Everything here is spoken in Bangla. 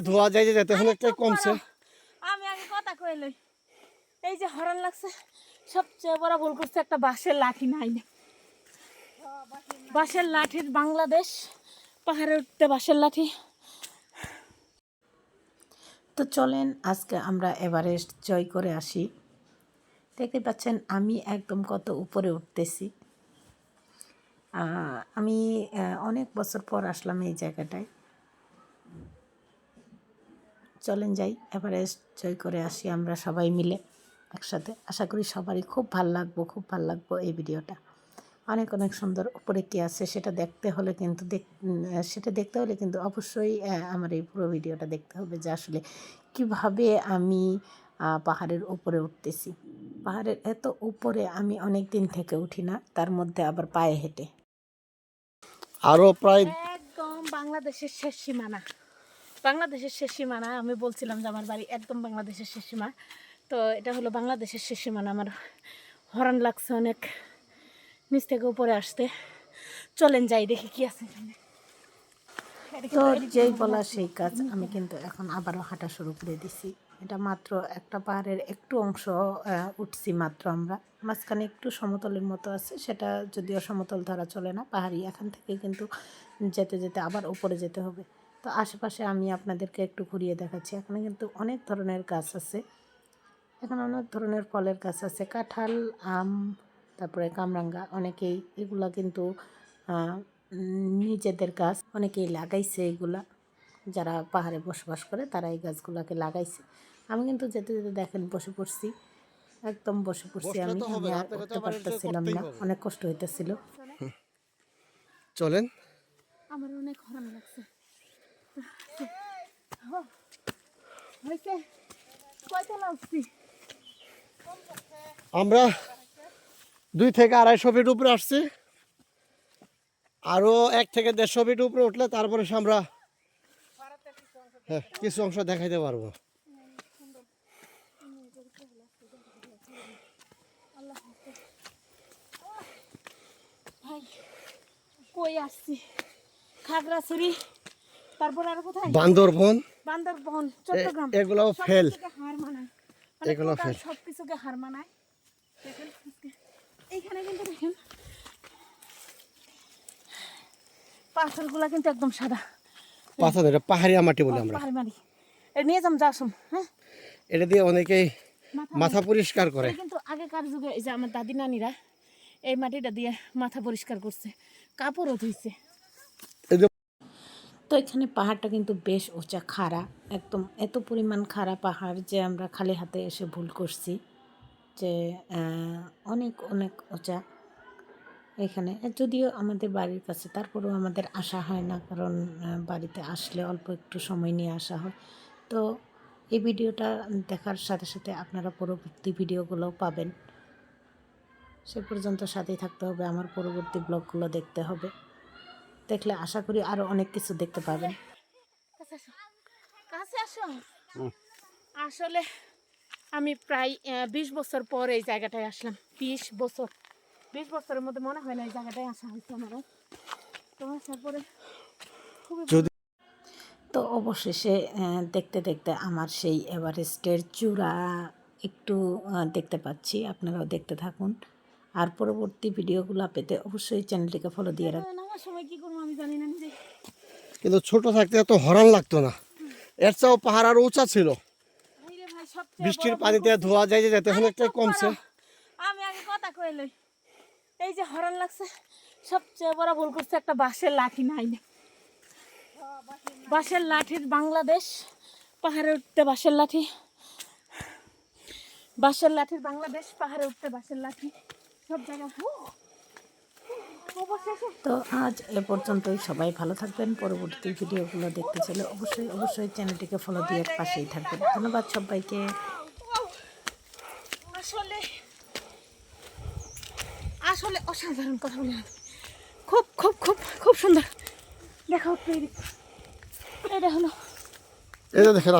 ধোয়া যায় যেতে অনেকটাই কমছে। আমি আগে কথা কইলই এই যে হরণ লাগছে সবচেয়ে বড় ভুল করছে একটা বাঁশের লাঠি নাই। না বাঁশের লাঠির বাংলাদেশ পাহাড়ে উঠতে বাঁশের লাঠি। তো চলেন আজকে আমরা এভারেস্ট জয় করে আসি। দেখতে পাচ্ছেন আমি একদম কত উপরে উঠতেছি। আহ, আমি অনেক বছর পর আসলাম এই জায়গাটায়। চলেন যাই এভারেস্ট জয় করে আসি আমরা সবাই মিলে একসাথে। আশা করি সবারই খুব ভালো লাগবো খুব ভালো লাগবো এই ভিডিওটা। অনেক অনেক সুন্দর উপরে কী আছে সেটা দেখতে হলে কিন্তু দেখ সেটা দেখতে হলে কিন্তু অবশ্যই আমার এই পুরো ভিডিওটা দেখতে হবে যে আসলে কীভাবে আমি পাহাড়ের উপরে উঠতেছি। পাহাড়ের এত উপরে আমি অনেক দিন থেকে উঠি না তার মধ্যে আবার পায়ে হেঁটে। আরও প্রায় একদম বাংলাদেশের শেষ সীমানা। বাংলাদেশের শেষ সীমানা আমি বলছিলাম যে আমার বাড়ি একদম বাংলাদেশের শেষ সীমা। তো এটা হলো বাংলাদেশের শেষ সীমানা। আমার হরণ লাগছে অনেক নিচ থেকে উপরে আসতে। চলেন যাই দেখি কি আছে এখানে। তো যেই বলা সেই কাজ আমি কিন্তু এখন আবারও হাঁটা শুরু করে দিছি। এটা মাত্র একটা পাহাড়ের একটু অংশ উঠছি মাত্র আমরা। মাঝখানে একটু সমতলের মতো আছে সেটা যদিও সমতল ধরা চলে না পাহাড়ি। এখান থেকে কিন্তু যেতে যেতে আবার উপরে যেতে হবে। তো আশেপাশে আমি আপনাদেরকে একটু ঘুরিয়ে দেখাচ্ছি। এখানে কিন্তু অনেক ধরনের গাছ আছে। এখানে অনেক ধরনের ফলের গাছ আছে। কাঁঠাল আম তারপরে কামরাঙ্গা অনেকেই এগুলা কিন্তু নিজেদের গাছ অনেকেই লাগাইছে এগুলা। যারা পাহাড়ে বসবাস করে তারা এই গাছগুলোকে লাগাইছে। আমি কিন্তু যেতে যেতে দেখেন বসে পড়ছি। একদম বসে পড়ছি আমি। আমি আর হাতে উঠতে তো আবার এটা পারতেছিলাম না। অনেক কষ্ট হইতেছিল। চলেন। আমার অনেক হরণ লাগছে হ, হয়েছে কয়তলা উঠছি আমরা দুই থেকে আড়াইশো ফিট উপরে আসছি। আরও এক থেকে দেড়শো ফিট উপরে উঠলে তারপরে আমরা হ্যাঁ কিছু অংশ দেখাইতে পারব। কই আসছি? খাগড়াছড়ি। তারপর আর কোথায়? বান্দরবন। বান্দরবন চট্টগ্রাম। fail। কিছুকে হার মানায়। মানে এগুলো। সব কিছুকে হার মানায়। দেখেন এইখানে কিন্তু দেখেন পাথরগুলা কিন্তু একদম সাদা। পাথর এটা পাহাড়িয়া মাটি বলি আমরা। পাহাড়ি এটা নিয়ে যাম যাসম হ্যাঁ? এটা দিয়ে অনেকেই মাথা পরিষ্কার করে। কিন্তু আগেকার যুগে এই যে আমার দাদি নানিরা এই মাটিটা দিয়ে মাথা পরিষ্কার করছে কাপড়ও ধুইছে। তো এখানে পাহাড়টা কিন্তু বেশ উঁচা, খাড়া, একদম এত পরিমাণ খাড়া পাহাড় যে আমরা খালি হাতে এসে ভুল করছি যে অনেক অনেক উঁচা এখানে। যদিও আমাদের বাড়ির কাছে, তারপরেও আমাদের আসা হয় না, কারণ বাড়িতে আসলে অল্প একটু সময় নিয়ে আসা হয়। তো এই ভিডিওটা দেখার সাথে সাথে আপনারা পরবর্তী ভিডিওগুলোও পাবেন। সে পর্যন্ত সাথেই থাকতে হবে, আমার পরবর্তী ব্লগগুলো দেখতে হবে। দেখলে আশা করি আরও অনেক কিছু দেখতে পাবেন কাছে আসো। আসলে আমি প্রায় বিশ বছর পর এই জায়গাটায় আসলাম। বিশ বছর। বিশ বছরের মধ্যে মনে হয় না এই জায়গাটায় আসা হয়েছে আমার তো আসার পরে খুবই তো অবশেষে দেখতে দেখতে আমার সেই এভারেস্টের চূড়া একটু দেখতে পাচ্ছি। আপনারাও দেখতে থাকুন। আর পরবর্তী ভিডিওগুলো পেতে অবশ্যই চ্যানেলটিকে ফলো দিয়ে রাখবেন সময় কি কিন্তু ছোট থাকতে এত হরান লাগতো না। এর চেয়েও পাহাড় আর উঁচা ছিল। বৃষ্টির পানিতে ধোয়া যায় যে যেতে আরে অনেকটাই কমছে। আমি আগে কথা কইলই এই যে হরণ লাগছে সবচেয়ে বড় ভুল করছে একটা বাঁশের লাঠি নাই। বাঁশের লাঠির বাংলাদেশ পাহাড়ে উঠতে বাঁশের লাঠি। বাঁশের লাঠির বাংলাদেশ পাহাড়ে উঠতে বাঁশের লাঠি। সব জায়গা তো আজ এ পর্যন্তই। সবাই ভালো থাকবেন। পরবর্তী ভিডিওগুলো দেখতে চাইলে অবশ্যই অবশ্যই চ্যানেলটিকে ফলো দিয়ে পাশেই থাকবেন। ধন্যবাদ সবাইকে। আসলে আসলে অসাধারণ কথা বলে খুব খুব খুব খুব সুন্দর। দেখা এটা হলো। এই যে দেখেন